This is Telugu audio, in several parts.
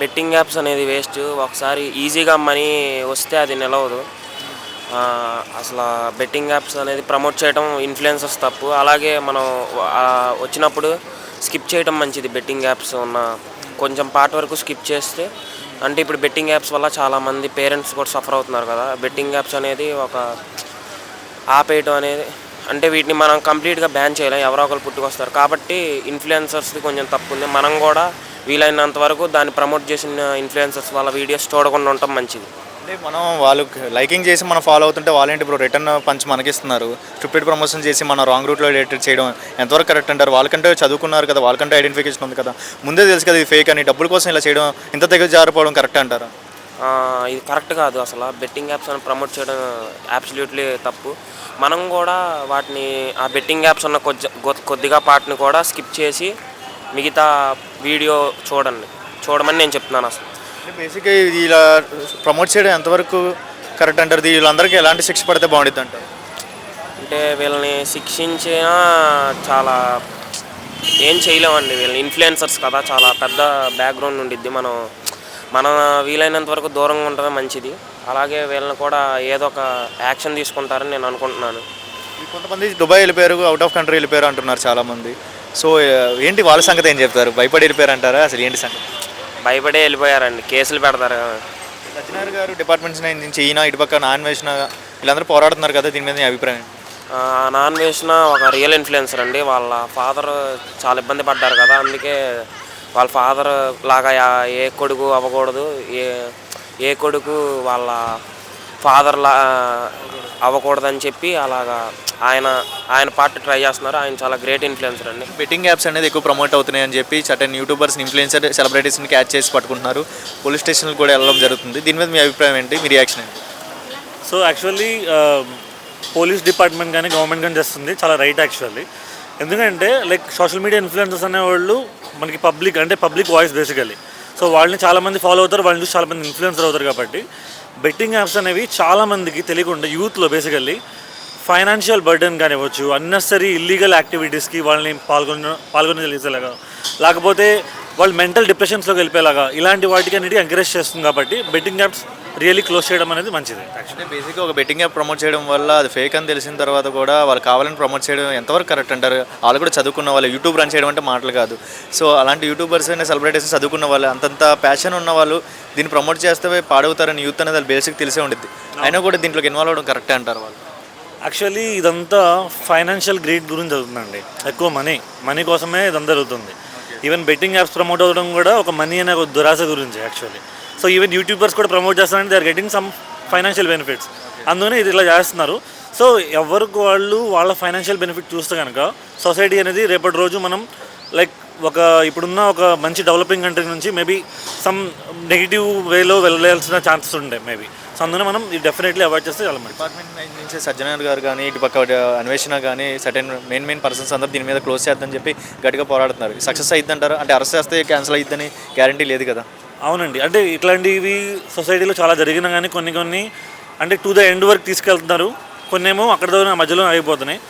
బెట్టింగ్ యాప్స్ అనేది వేస్ట్. ఒకసారి ఈజీగా మనీ వస్తే అది నిలవదు. అసలు బెట్టింగ్ యాప్స్ అనేది ప్రమోట్ చేయడం ఇన్ఫ్లుయెన్సర్స్ తప్పు. అలాగే మనం వచ్చినప్పుడు స్కిప్ చేయడం మంచిది బెట్టింగ్ యాప్స్ ఉన్న కొంచెం పార్ట్ వరకు స్కిప్ చేస్తే. అంటే ఇప్పుడు బెట్టింగ్ యాప్స్ వల్ల చాలామంది పేరెంట్స్ కూడా సఫర్ అవుతున్నారు కదా. బెట్టింగ్ యాప్స్ అనేది ఒక ఆపేయటం అనేది అంటే వీటిని మనం కంప్లీట్గా బ్యాన్ చేయలేం. ఎవరో ఒకరు పుట్టుకొస్తారు. కాబట్టి ఇన్ఫ్లుయెన్సర్స్ది కొంచెం తప్పు ఉంది మనం కూడా వీలైనంత వరకు దాన్ని ప్రమోట్ చేసిన ఇన్ఫ్లుయెన్సర్స్ వాళ్ళ వీడియోస్ చూడకుండా ఉండటం మంచిది. అంటే మనం వాళ్ళు లైకింగ్ చేసి మనం ఫాలో అవుతుంటే వాళ్ళేంటి ఇప్పుడు రిటర్న్ పంచ్ మనకిస్తున్నారు. స్టూపిడ్ ప్రమోషన్ చేసి మన రాంగ్ రూట్లో ఎడిట్ చేయడం ఎంతవరకు కరెక్ట్ అంటారు? వాళ్ళకంటే చదువుకున్నారు కదా వాళ్ళకంటే ఐడెంటిఫికేషన్ ఉంది కదా. ముందే తెలుసు కదా ఇది ఫేక్ అని. డబ్బుల కోసం ఇలా చేయడం ఇంత దగ్గర జారిపోవడం కరెక్ట్ అంటారా? ఇది కరెక్ట్ కాదు అసలు. బెట్టింగ్ యాప్స్ అని ప్రమోట్ చేయడం అబ్సల్యూట్లీ తప్పు. మనం కూడా వాటిని ఆ బెట్టింగ్ యాప్స్ ఉన్న కొద్ది కొద్దిగా పార్ట్ని కూడా స్కిప్ చేసి మిగతా వీడియో చూడండి. చూడమని నేను చెప్తున్నాను అసలు. బేసిక్గా ఇది ఇలా ప్రమోట్ చేయడం ఎంతవరకు కరెక్ట్ అంటారు? వీళ్ళందరికీ ఎలాంటి శిక్ష పడితే బాగుంటుంది అంటారు? అంటే వీళ్ళని శిక్షించినా చాలా ఏం చేయలేమండి. వీళ్ళని ఇన్ఫ్లుయెన్సర్స్ కదా చాలా పెద్ద బ్యాక్గ్రౌండ్ ఉండిద్ది. మనం మనం వీలైనంత వరకు దూరంగా ఉండడమే మంచిది. అలాగే వీళ్ళని కూడా ఏదో ఒక యాక్షన్ తీసుకుంటారని నేను అనుకుంటున్నాను. కొంతమంది దుబాయ్ వెళ్ళిపోయారు అవుట్ ఆఫ్ కంట్రీ వెళ్ళిపోయారు అంటున్నారు చాలామంది. సో ఏంటి వాళ్ళ సంగతి ఏం చెప్తారు? భయపడి వెళ్ళిపోయారు అంటారా అసలు ఏంటి సంగతి? భయపడే వెళ్ళిపోయారండి. కేసులు పెడతారు. సత్యనారాయణ గారు డిపార్ట్మెంట్స్ నుంచి ఈయన ఇటుపక్క నాన్ వేసిన వీళ్ళందరూ పోరాడుతున్నారు కదా దీని మీద మీ అభిప్రాయం నాన్ వేసిన ఒక రియల్ ఇన్ఫ్లుయెన్సర్ అండి. వాళ్ళ ఫాదర్ చాలా ఇబ్బంది పడ్డారు కదా. అందుకే వాళ్ళ ఫాదర్ లాగా ఏ కొడుకు అవ్వకూడదు. ఏ ఏ కొడుకు వాళ్ళ ఫాదర్ లా అవ్వకూడదని చెప్పి అలాగా ఆయన ఆయన పార్ట్ ట్రై చేస్తున్నారు. ఆయన చాలా గ్రేట్ ఇన్ఫ్లుయెన్సర్ అండి. బెట్టింగ్ యాప్స్ అనేది ఎక్కువ ప్రమోట్ అవుతున్నాయి అని చెప్పి సర్టన్ యూట్యూబర్స్ ఇన్ఫ్లుయెన్సర్ సెలబ్రిటీస్ని క్యాచ్ చేసి పట్టుకుంటున్నారు. పోలీస్ స్టేషన్లు కూడా వెళ్ళడం జరుగుతుంది. దీని మీద మీ అభిప్రాయం ఏంటి? మీ రియాక్షన్ ఏంటి? సో యాక్చువల్లీ పోలీస్ డిపార్ట్మెంట్ కానీ గవర్నమెంట్ కానీ చేస్తుంది. చాలా రైట్ యాక్చువల్లీ ఎందుకంటే లైక్ సోషల్ మీడియా ఇన్ఫ్లుయెన్సర్స్ అనేవాళ్ళు మనకి పబ్లిక్ అంటే పబ్లిక్ వాయిస్ బేసికలీ సో వాళ్ళని చాలామంది ఫాలో అవుతారు. వాళ్ళని చూసి చాలామంది ఇన్ఫ్లుయెన్సర్ అవుతారు కాబట్టి. బెట్టింగ్ యాప్స్ అనేవి చాలామందికి తెలియకుండా యూత్లో బేసికల్లీ ఫైనాన్షియల్ బర్డెన్ కానివ్వచ్చు అన్నెసరీ ఇల్లీగల్ యాక్టివిటీస్కి వాళ్ళని పాల్గొన పాల్గొనగలిగేలాగా లేకపోతే వాళ్ళు మెంటల్ డిప్రెషన్స్లోకి వెళ్ళిపోయేలాగా ఇలాంటి వాటికి అన్నిటి ఎంకరేజ్ చేస్తుంది కాబట్టి బెట్టింగ్ యాప్స్ రియల్లీ క్లోజ్ చేయడం అనేది మంచిది. అంటే బేసిక్గా ఒక బెట్టింగ్ యాప్ ప్రమోట్ చేయడం వల్ల అది ఫేక్ అని తెలిసిన తర్వాత కూడా వాళ్ళు కావాలని ప్రమోట్ చేయడం ఎంతవరకు కరెక్ట్ అంటారు? వాళ్ళు కూడా చదువుకున్న వాళ్ళు యూట్యూబ్ రన్ చేయడం అంటే మాటలు కాదు. సో అలాంటి యూట్యూబర్స్ అయినా సెలబ్రిటీస్ చదువుకున్న వాళ్ళు అంతంత ప్యాషన్ ఉన్న వాళ్ళు దీన్ని ప్రమోట్ చేస్తే పాడవుతారని యూత్ అనేది వాళ్ళు బేసిక్ తెలిసే ఉంటుంది అయినా కూడా దీంట్లోకి ఇన్వాల్వ్ అవ్వడం కరెక్టే అంటారు వాళ్ళు. యాక్చువల్లీ ఇదంతా ఫైనాన్షియల్ గ్రీడ్ గురించి జరుగుతుందండి. ఎక్కువ మనీ మనీ కోసమే ఇదంతా జరుగుతుంది. ఈవెన్ బెట్టింగ్ యాప్స్ ప్రమోట్ అవ్వడం కూడా ఒక మనీ అనే ఒక దురాశ గురించి యాక్చువల్లీ సో ఈవెన్ యూట్యూబర్స్ కూడా ప్రమోట్ చేస్తారంటే they are getting some financial benefits అందుకనే ఇది ఇలా చేస్తున్నారు. సో ఎవరికి వాళ్ళు వాళ్ళ ఫైనాన్షియల్ బెనిఫిట్ చూస్తే కనుక సొసైటీ అనేది రేపటి రోజు మనం లైక్ ఒక ఇప్పుడున్న ఒక మంచి డెవలపింగ్ కంట్రీ నుంచి మేబీ సమ్ నెగిటివ్ వేలో వెళ్ళాల్సిన ఛాన్సెస్ ఉంటాయి మేబీ సో అందుకనే మనం డెఫినెట్లీ అవాయిడ్ చేస్తే చాలా మంచిది. డిపార్ట్మెంట్ నుంచి సజ్జనార్ గారు కానీ ఇటు పక్క అన్వేషణ కానీ సర్టెన్ మెయిన్ మెయిన్ పర్సన్స్ అందరూ దీని మీద క్లోజ్ చేద్దని చెప్పి గట్టిగా పోరాడుతున్నారు. సక్సెస్ అయిద్దంటారు? అంటే అరెస్ట్ చేస్తే క్యాన్సిల్ అయిద్దని గ్యారంటీ లేదు కదా? అవునండి. అంటే ఇట్లాంటివి సొసైటీలో చాలా జరిగినా కానీ కొన్ని కొన్ని అంటే టు ద ఎండ్ వరకు తీసుకెళ్తున్నారు. కొన్ని ఏమో అక్కడ మధ్యలో ఆగిపోతున్నాయి.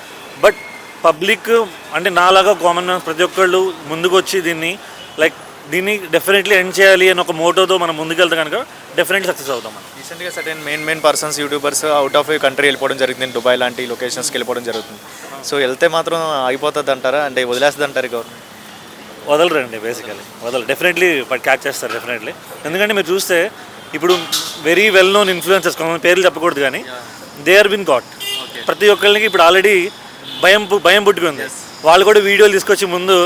బట్ పబ్లిక్ అంటే నాలాగా కామన్ ప్రతి ఒక్కళ్ళు ముందుకు వచ్చి దీన్ని లైక్ దీన్ని డెఫినెట్లీ ఎండ్ చేయాలి అని ఒక మోటోతో మనం ముందుకెళ్తే కనుక డెఫినెట్లీ సక్సెస్ అవుతాం మనం. రీసెంట్గా certain main main persons YouTubers out of country వెళ్ళిపోవడం జరుగుతుంది. దుబాయ్ లాంటి లొకేషన్స్కి వెళ్ళిపోవడం జరుగుతుంది. సో వెళ్తే మాత్రం అయిపోతుంది అంటారా? అంటే వదిలేస్తుంది అంటారు గవర్నమెంట్? వదలరండి బేసికలీ వదలరు డెఫినెట్లీ క్యాచ్ చేస్తారు డెఫినెట్లీ ఎందుకంటే మీరు చూస్తే ఇప్పుడు వెరీ వెల్ నోన్ ఇన్ఫ్లుయెన్సెస్ కొంతమంది పేర్లు చెప్పకూడదు కానీ దే ఆర్ బిన్ గాట్ ప్రతి ఒక్కరికి ఇప్పుడు ఆల్రెడీ భయం భయం పుట్టుకుంది. వాళ్ళు కూడా వీడియోలు తీసుకొచ్చి ముందు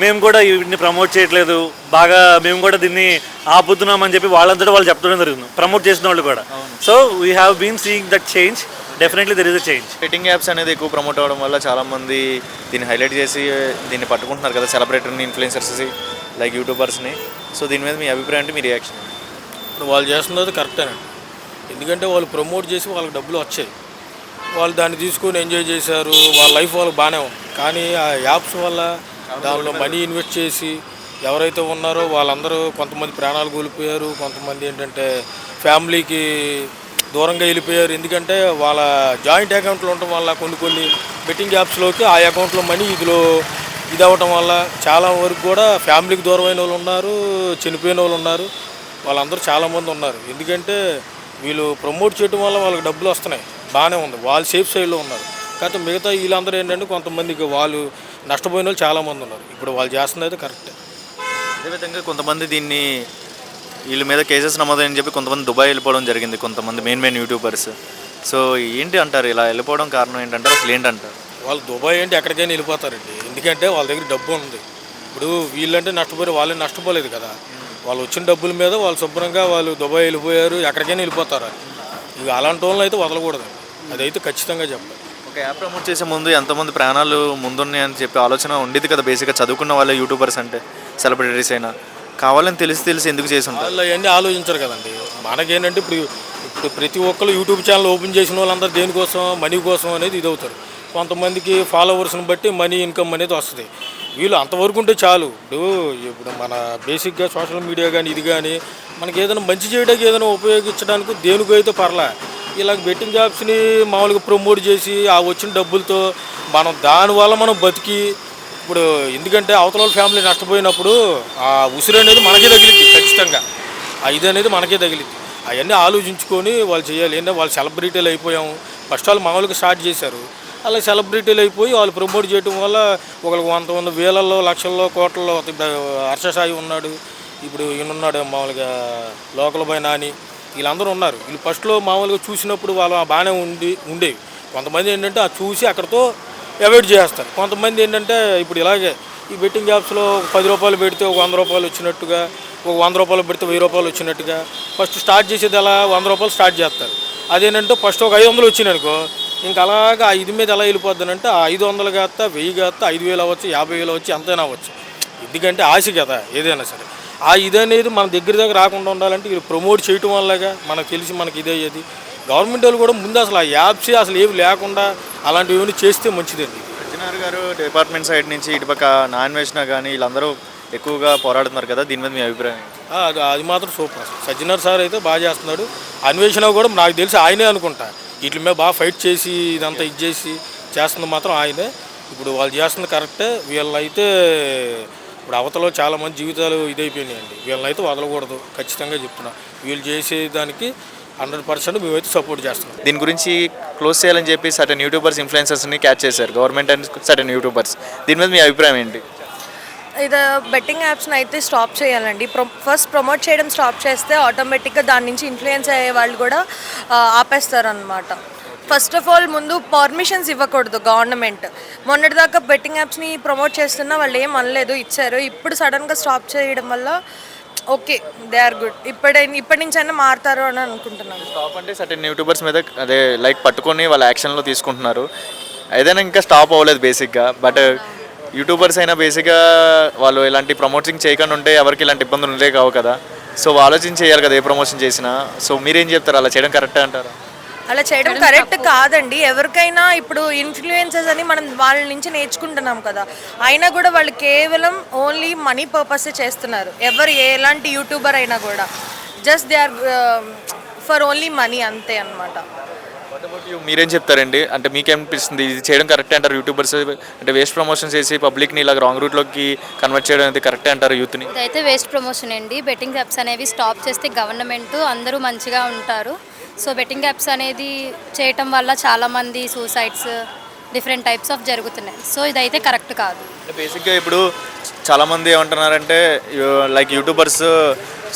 మేము కూడా వీటిని ప్రమోట్ చేయట్లేదు. బాగా మేము కూడా దీన్ని ఆపుతున్నామని చెప్పి వాళ్ళంతటా వాళ్ళు చెప్పడం జరుగుతుంది ప్రమోట్ చేసిన వాళ్ళు కూడా. So we have been seeing that change definitely there is a change betting apps అనేది ఎక్కువ ప్రమోట్ అవ్వడం వల్ల చాలామంది దీన్ని హైలైట్ చేసి దీన్ని పట్టుకుంటున్నారు కదా సెలబ్రిటీని ఇన్ఫ్లుయెన్సర్స్ లైక్ యూట్యూబర్స్ని సో దీని మీద మీ అభిప్రాయం అంటే మీ రియాక్షన్ ఇప్పుడు వాళ్ళు చేస్తున్నది కరెక్టేనండి ఎందుకంటే వాళ్ళు ప్రమోట్ చేసి వాళ్ళకి డబ్బులు వచ్చాయి. వాళ్ళు దాన్ని తీసుకొని ఎంజాయ్ చేశారు. వాళ్ళ లైఫ్ వాళ్ళకి బాగానే ఉంది. కానీ ఆ యాప్స్ వల్ల దానిలో మనీ ఇన్వెస్ట్ చేసి ఎవరైతే ఉన్నారో వాళ్ళందరూ కొంతమంది ప్రాణాలు కోల్పోయారు కొంతమంది ఏంటంటే ఫ్యామిలీకి దూరంగా వెళ్ళిపోయారు. ఎందుకంటే వాళ్ళ జాయింట్ అకౌంట్లు ఉండటం వల్ల కొన్ని కొన్ని బెట్టింగ్ యాప్స్లోకి ఆ అకౌంట్లో మనీ ఇదిలో ఇది అవ్వటం వల్ల చాలా వరకు కూడా ఫ్యామిలీకి దూరమైన వాళ్ళు ఉన్నారు చనిపోయిన వాళ్ళు ఉన్నారు. వాళ్ళందరూ చాలామంది ఉన్నారు. ఎందుకంటే వీళ్ళు ప్రమోట్ చేయడం వల్ల వాళ్ళకి డబ్బులు వస్తున్నాయి. బాగానే ఉంది. వాళ్ళు సేఫ్ సైడ్లో ఉన్నారు. కాకపోతే మిగతా వీళ్ళందరూ ఏంటంటే కొంతమందికి వాళ్ళు నష్టపోయిన వాళ్ళు చాలామంది ఉన్నారు. ఇప్పుడు వాళ్ళు చేస్తున్నది అయితే కరెక్టే. అదేవిధంగా కొంతమంది దీన్ని వీళ్ళ మీద కేసెస్ నమోదని చెప్పి కొంతమంది దుబాయ్ వెళ్ళిపోవడం జరిగింది. కొంతమంది మెయిన్ మెయిన్ యూట్యూబర్స్. సో ఏంటి అంటారు? ఇలా వెళ్ళిపోవడం కారణం ఏంటంటారు? అసలు ఏంటంటారు? వాళ్ళు దుబాయ్ అంటే ఎక్కడికైనా వెళ్ళిపోతారండి. ఎందుకంటే వాళ్ళ దగ్గర డబ్బు ఉంది. ఇప్పుడు వీళ్ళంటే నష్టపోయారు వాళ్ళే నష్టపోలేదు కదా. వాళ్ళు వచ్చిన డబ్బుల మీద వాళ్ళు శుభ్రంగా వాళ్ళు దుబాయ్ వెళ్ళిపోయారు ఎక్కడికైనా వెళ్ళిపోతారు. ఇక అలాంటి వాళ్ళని అయితే వదలకూడదు అదైతే ఖచ్చితంగా చెప్పాలి. ఒక యాప్ ప్రమోట్ చేసే ముందు ఎంతమంది ప్రాణాలు ముందున్నాయని చెప్పి ఆలోచన ఉండేది కదా. బేసిక్గా చదువుకున్న వాళ్ళే యూట్యూబర్స్ అంటే సెలబ్రిటీస్ అయినా. కావాలని తెలిసి తెలిసి ఎందుకు చేసి ఉంటారు? వాళ్ళు అవన్నీ ఆలోచించరు కదండి. మనకేంటంటే ఇప్పుడు ఇప్పుడు ప్రతి ఒక్కరు యూట్యూబ్ ఛానల్ ఓపెన్ చేసిన వాళ్ళందరూ దేనికోసం మనీ కోసం అనేది ఇది అవుతారు కొంతమందికి ఫాలోవర్స్ని బట్టి మనీ ఇన్కమ్ అనేది వస్తుంది. వీళ్ళు అంతవరకు ఉంటే చాలు. ఇప్పుడు ఇప్పుడు మన బేసిక్గా సోషల్ మీడియా కానీ ఇది కానీ మనకి ఏదైనా మంచి చేయడానికి ఏదైనా ఉపయోగించడానికి దేనికైతే అయితే పర్లే. ఇలా బెట్టింగ్ జాబ్స్ని మామూలుగా ప్రమోట్ చేసి ఆ వచ్చిన డబ్బులతో మనం దానివల్ల మనం బతికి ఇప్పుడు ఎందుకంటే అవతల వాళ్ళ ఫ్యామిలీ నష్టపోయినప్పుడు ఆ ఉసిరి అనేది మనకే తగిలింది ఖచ్చితంగా. ఆ ఇది అనేది మనకే తగిలింది అవన్నీ ఆలోచించుకొని వాళ్ళు చేయాలి. ఏంటంటే వాళ్ళు సెలబ్రిటీలు అయిపోయాము ఫస్ట్ వాళ్ళు మామూలుగా స్టార్ట్ చేశారు. అలా సెలబ్రిటీలు అయిపోయి వాళ్ళు ప్రమోట్ చేయడం వల్ల ఒకరికి వంద వంద వేలల్లో లక్షల్లో కోట్లలో హర్షసాయి ఉన్నాడు. ఇప్పుడు ఈయనున్నాడు మామూలుగా లోకల్ పైన నాని. వీళ్ళందరూ ఉన్నారు. వీళ్ళు ఫస్ట్లో మామూలుగా చూసినప్పుడు వాళ్ళు బాగానే ఉండి ఉండేవి. కొంతమంది ఏంటంటే ఆ చూసి అక్కడితో అవాయిడ్ చేస్తారు. కొంతమంది ఏంటంటే ఇప్పుడు ఇలాగే ఈ బెట్టింగ్ యాప్స్లో పది రూపాయలు పెడితే ఒక వంద రూపాయలు వచ్చినట్టుగా ఒక వంద రూపాయలు పెడితే వెయ్యి రూపాయలు వచ్చినట్టుగా ఫస్ట్ స్టార్ట్ చేసేది ఎలా వంద రూపాయలు స్టార్ట్ చేస్తారు. అదేంటంటే ఫస్ట్ ఒక ఐదు వందలు వచ్చినాయి అనుకో ఇంకా అలాగా ఆ ఇది మీద ఎలా వెళ్ళిపోద్ది ఆ ఐదు వందలు కాస్తా వెయ్యి కాస్తా ఐదు వేలు అవ్వచ్చు యాభై వేలు అవ్వచ్చు ఎంతైనా అవ్వచ్చు. ఎందుకంటే ఆశ కదా ఏదైనా సరే. ఆ ఇది అనేది మన దగ్గర దగ్గర రాకుండా ఉండాలంటే వీళ్ళు ప్రమోట్ చేయటం వల్లగా మనకు తెలిసి మనకి ఇదే అయ్యేది. గవర్నమెంట్ వాళ్ళు కూడా ముందు అసలు ఆ యాప్స్ అసలు ఏవి లేకుండా అలాంటివి ఏమైనా చేస్తే మంచిదండి. సత్యనారాయణ గారు డిపార్ట్మెంట్ సైడ్ నుంచి ఇటుపక్క నాన్ వేసిన కానీ వీళ్ళందరూ ఎక్కువగా పోరాడుతున్నారు కదా దీని మీద మీ అభిప్రాయం అది అది మాత్రం సూపర్ సజ్జనర్ సార్ అయితే బాగా చేస్తున్నాడు. అన్వేషణ కూడా నాకు తెలిసి ఆయనే అనుకుంటా. వీటి మీద బాగా ఫైట్ చేసి ఇదంతా ఇది చేసి చేస్తుంది మాత్రం ఆయనే. ఇప్పుడు వాళ్ళు చేస్తుంది కరెక్టే. వీళ్ళైతే ఇప్పుడు అవతలో చాలా మంది జీవితాలు ఇదైపోయినాయండి. వీళ్ళని అయితే వదలకూడదు. ఖచ్చితంగా చెప్తున్నా. వీళ్ళు చేసే దానికి హండ్రెడ్ పర్సెంట్ మేమైతే సపోర్ట్ చేస్తున్నాం. దీని గురించి క్లోజ్ చేయాలని చెప్పి సర్టన్ యూట్యూబర్స్ ఇన్ఫ్లుయెన్సర్స్ని క్యాచ్ చేశారు. Government and certain YouTubers. దీని మీద మీ అభిప్రాయం ఏంటి? ఇది బెట్టింగ్ యాప్స్ని అయితే స్టాప్ చేయాలండి. ప్రొ ఫస్ట్ ప్రమోట్ చేయడం స్టాప్ చేస్తే ఆటోమేటిక్గా దాని నుంచి ఇన్ఫ్లుయెన్స్ అయ్యే వాళ్ళు కూడా ఆ, ఆపేస్తారనమాట ఫస్ట్ ఆఫ్ ఆల్ ముందు పర్మిషన్స్ ఇవ్వకూడదు గవర్నమెంట్. మొన్నటిదాకా బెట్టింగ్ యాప్స్ని ప్రమోట్ చేస్తున్నా వాళ్ళు ఏం అనలేదు ఇచ్చారు. ఇప్పుడు సడన్గా స్టాప్ చేయడం వల్ల ఓకే దే ఆర్ గుడ్. ఇప్పటి ఇప్పటి నుంచి అయినా మారుతారు అని అనుకుంటున్నాను. స్టాప్ అంటే సర్టన్ యూట్యూబర్స్ మీద అదే లైక్ పట్టుకొని వాళ్ళ యాక్షన్లో తీసుకుంటున్నారు. ఏదైనా ఇంకా స్టాప్ అవ్వలేదు బేసిక్గా బట్ యూట్యూబర్స్ అయినా బేసిక్గా వాళ్ళు ఇలాంటి ప్రమోటింగ్ చేయకుండా ఉంటే ఎవరికి ఇలాంటి ఇబ్బందులు ఉండే కావు కదా. సో ఆలోచన చేయాలి కదా ఏ ప్రమోషన్ చేసినా. సో మీరేం చెప్తారు? అలా చేయడం కరెక్టే అంటారా? అలా చేయడం కరెక్ట్ కాదండి. ఎవరికైనా ఇప్పుడు ఇన్ఫ్లుయెన్సెస్ అని మనం వాళ్ళ నుంచి నేర్చుకుంటున్నాం కదా అయినా కూడా వాళ్ళు కేవలం ఓన్లీ మనీ పర్పస్ చేస్తున్నారు. ఎవరు ఎలాంటి యూట్యూబర్ అయినా కూడా. Just they are for only money అంతే you? మీరేం చెప్తారండి? అంటే మీకేమనిపిస్తుంది? ఇది చేయడం కరెక్టే అంటారు యూట్యూబర్స్ అంటే వేస్ట్ ప్రమోషన్ చేసి పబ్లిక్ని ఇలా రాంగ్ రూట్లోకి కన్వర్ట్ చేయడం అనేది కరెక్టే అంటారు యూత్ని ఇదైతే వేస్ట్ ప్రమోషన్ అండి. బెట్టింగ్ యాప్స్ అనేవి స్టాప్ చేస్తే గవర్నమెంట్ అందరూ మంచిగా ఉంటారు. సో బెట్టింగ్ యాప్స్ అనేది చేయటం వల్ల చాలామంది సూసైడ్స్ డిఫరెంట్ టైప్స్ ఆఫ్ జరుగుతున్నాయి. సో ఇదైతే కరెక్ట్ కాదు. బేసిక్గా ఇప్పుడు చాలామంది ఏమంటున్నారంటే లైక్ యూట్యూబర్స్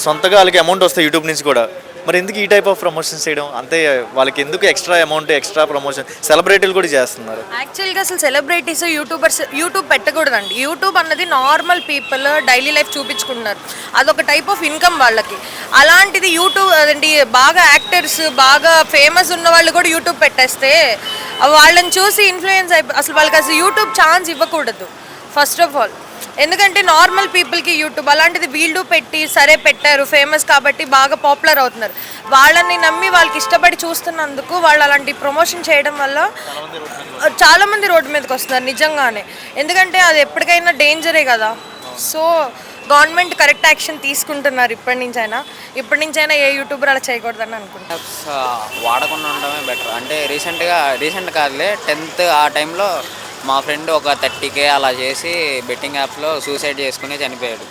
సొంతగా వాళ్ళకి అమౌంట్ వస్తాయి యూట్యూబ్ నుంచి కూడా. మరి ఎందుకు ఈ టైప్ ఆఫ్ ప్రమోషన్స్ చేయడం? అంతే వాళ్ళకి ఎందుకు ఎక్స్ట్రా అమౌంట్ ఎక్స్ట్రా ప్రమోషన్ సెలబ్రిటీలు కూడా చేస్తున్నారు. యాక్చువల్గా అసలు సెలబ్రిటీస్ యూట్యూబర్స్ యూట్యూబ్ పెట్టకూడదండి. యూట్యూబ్ అన్నది నార్మల్ పీపుల్ డైలీ లైఫ్ చూపించుకుంటున్నారు. అదొక టైప్ ఆఫ్ ఇన్కమ్ వాళ్ళకి. అలాంటిది యూట్యూబ్ అదేంటి బాగా యాక్టర్స్ బాగా ఫేమస్ ఉన్న వాళ్ళు కూడా యూట్యూబ్ పెట్టేస్తే వాళ్ళని చూసి ఇన్ఫ్లుయెన్స్ అయిపో అసలు వాళ్ళకి అసలు యూట్యూబ్ ఛాన్స్ ఇవ్వకూడదు. ఫస్ట్ ఆఫ్ ఆల్ ఎందుకంటే నార్మల్ పీపుల్కి యూట్యూబ్ అలాంటిది వీళ్ళు పెట్టి సరే పెట్టారు ఫేమస్ కాబట్టి బాగా పాపులర్ అవుతున్నారు. వాళ్ళని నమ్మి వాళ్ళకి ఇష్టపడి చూస్తున్నందుకు వాళ్ళు అలాంటి ప్రమోషన్ చేయడం వల్ల చాలామంది రోడ్డు మీదకి వస్తున్నారు నిజంగానే. ఎందుకంటే అది ఎప్పటికైనా డేంజరే కదా. సో గవర్నమెంట్ కరెక్ట్ యాక్షన్ తీసుకుంటున్నారు ఇప్పటి నుంచైనా. ఇప్పటి నుంచైనా ఏ యూట్యూబర్ అలా చేయకూడదని అనుకుంటున్నాను వాడకుండా ఉండడమే బెటర్ అంటే రీసెంట్గా రీసెంట్ కాదులే టెన్త్ ఆ టైంలో మా ఫ్రెండ్ ఒక థర్టీకే అలా చేసి బెట్టింగ్ యాప్లో సూసైడ్ చేసుకుని చనిపోయాడు.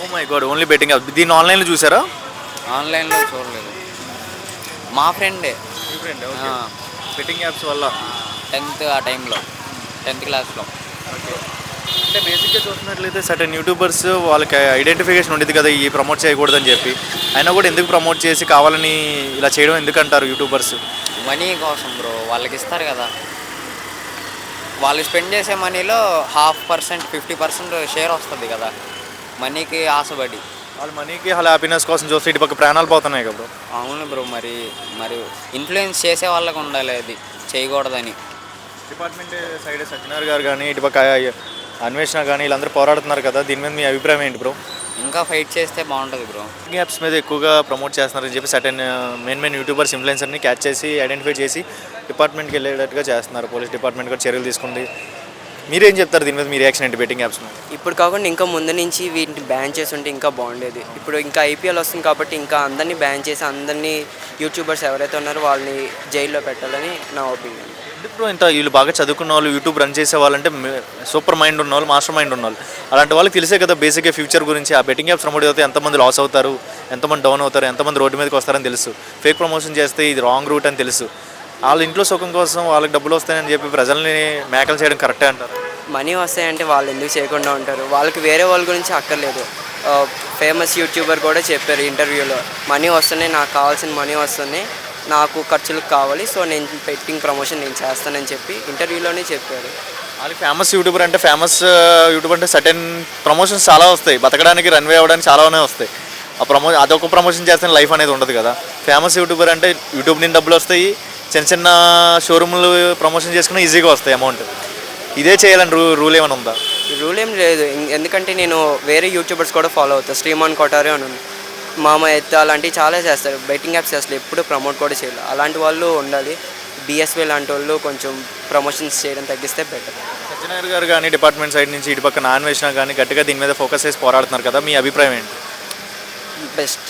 ఓ my god only betting app. దీన్ని ఆన్లైన్లో చూసారా? ఆన్లైన్లో చూడలేదు. మా ఫ్రెండే. మీ ఫ్రెండ్ బెట్టింగ్ యాప్స్ వల్ల? టెన్త్ ఆ టైంలో టెన్త్ క్లాస్లో. అంటే బేసిక్గా చూసినట్లయితే సర్టన్ యూట్యూబర్స్ వాళ్ళకి ఐడెంటిఫికేషన్ ఉండేది కదా ఈ ప్రమోట్ చేయకూడదని చెప్పి. అయినా కూడా ఎందుకు ప్రమోట్ చేసి కావాలని ఇలా చేయడం ఎందుకు అంటారు యూట్యూబర్స్? మనీ కోసం బ్రో వాళ్ళకి ఇస్తారు కదా. వాళ్ళు స్పెండ్ చేసే మనీలో half percent fifty percent share వస్తుంది కదా. మనీకి ఆశపడి. వాళ్ళ మనీకి వాళ్ళ హ్యాపీనెస్ కోసం చూస్తే ఇటు పక్క ప్రాణాలు పోతున్నాయి కదా bro. అవును బ్రో మరి మరి ఇన్ఫ్లుయెన్స్ చేసే వాళ్ళకు ఉండాలి అది చేయకూడదని. డిపార్ట్మెంట్ సైడ్ సత్యనారాయణ గారు కానీ ఇటు పక్క అన్వేషణ కానీ వీళ్ళందరూ పోరాడుతున్నారు కదా దీని మీద మీ అభిప్రాయం ఏంటి బ్రో ఇంకా ఫైట్ చేస్తే బాగుంటుంది బ్రో యాప్స్ మీద ఎక్కువగా ప్రమోట్ చేస్తున్నారని చెప్పి సర్టెన్ మెయిన్ మెయిన్ యూట్యూబర్స్ ఇన్ఫ్లుయెన్సర్ని క్యాచ్ చేసి ఐడెంటిఫై చేసి డిపార్ట్మెంట్కి వెళ్ళేటట్టుగా చేస్తున్నారు. పోలీస్ డిపార్ట్మెంట్ కూడా చర్యలు తీసుకుంది మీరేం చెప్తారు దీని మీద మీ రియాక్షన్ ఏంటి బెట్టింగ్ యాప్స్ ఇప్పుడు కాకుండా ఇంకా ముందు నుంచి వీటిని బ్యాన్ చేసి ఉంటే ఇంకా బాగుండేది. ఇప్పుడు ఇంకా ఐపీఎల్ వస్తుంది కాబట్టి ఇంకా అందరినీ బ్యాన్ చేసి అందరినీ యూట్యూబర్స్ ఎవరైతే ఉన్నారో వాళ్ళని జైల్లో పెట్టాలని నా ఒపీనియన్ ఎందుకు బ్రో ఇంత వీళ్ళు బాగా చదువుకున్న వాళ్ళు యూట్యూబ్ రన్ చేసే వాళ్ళంటే సూపర్ మైండ్ ఉన్న వాళ్ళు మాస్టర్ మైండ్ ఉన్న వాళ్ళు. అలాంటి వాళ్ళకి తెలిసే కదా బేసిక్గా ఫ్యూచర్ గురించి. ఆ బెట్టింగ్ యాప్స్ ప్రమోట్ అవుతే ఎంతమంది లాస్ అవుతారు ఎంతమంది డౌన్ అవుతారు ఎంతమంది రోడ్డు మీదకి వస్తారని తెలుసు. ఫేక్ ప్రమోషన్ చేస్తే ఇది రాంగ్ రూట్ అని తెలుసు. వాళ్ళ ఇంట్లో సుఖం కోసం వాళ్ళకి డబ్బులు వస్తాయని చెప్పి ప్రజల్ని మేకలు చేయడం కరెక్టే అంటారు? మనీ వస్తాయంటే వాళ్ళు ఎందుకు చేయకుండా ఉంటారు? వాళ్ళకి వేరే వాళ్ళ గురించి అక్కర్లేదు. ఫేమస్ యూట్యూబర్ కూడా చెప్పారు ఇంటర్వ్యూలో మనీ వస్తున్నాయి నాకు కావాల్సిన మనీ వస్తున్నాయి నాకు ఖర్చులకు కావాలి సో నేను పెట్టింగ్ ప్రమోషన్ నేను చేస్తానని చెప్పి ఇంటర్వ్యూలోనే చెప్పారు. వాళ్ళకి ఫేమస్ యూట్యూబర్ అంటే ఫేమస్ యూట్యూబర్ అంటే సర్టెన్ ప్రమోషన్స్ చాలా వస్తాయి. బతకడానికి రన్వే అవ్వడానికి చాలానే వస్తాయి. ఆ ప్రమో అదొక ప్రమోషన్ చేస్తే లైఫ్ అనేది ఉండదు కదా. ఫేమస్ యూట్యూబర్ అంటే యూట్యూబ్ నుండి డబ్బులు వస్తాయి. చిన్న చిన్న షోరూమ్లు ప్రమోషన్ చేసుకుని ఈజీగా వస్తాయి అమౌంట్ ఇదే చేయాలని రూ రూల్ ఏమైనా ఉందా? రూల్ ఏం లేదు. ఎందుకంటే నేను వేరే యూట్యూబర్స్ కూడా ఫాలో అవుతాను శ్రీమాన్ కొటారే అని ఉంది. మామ ఎత్త అలాంటివి చాలా చేస్తారు. బెట్టింగ్ యాప్స్ అసలు ఎప్పుడు ప్రమోట్ కూడా చేయలేదు అలాంటి వాళ్ళు ఉండాలి. బిఎస్వీ లాంటి వాళ్ళు కొంచెం ప్రమోషన్స్ చేయడం తగ్గిస్తే బెటర్ సత్యనారాయణ గారు కానీ డిపార్ట్మెంట్ సైడ్ నుంచి ఇటు పక్క నాన్ వేసినా కానీ గట్టిగా దీని మీద ఫోకస్ చేసి పోరాడుతున్నారు కదా. మీ అభిప్రాయం ఏంటి? బెస్ట్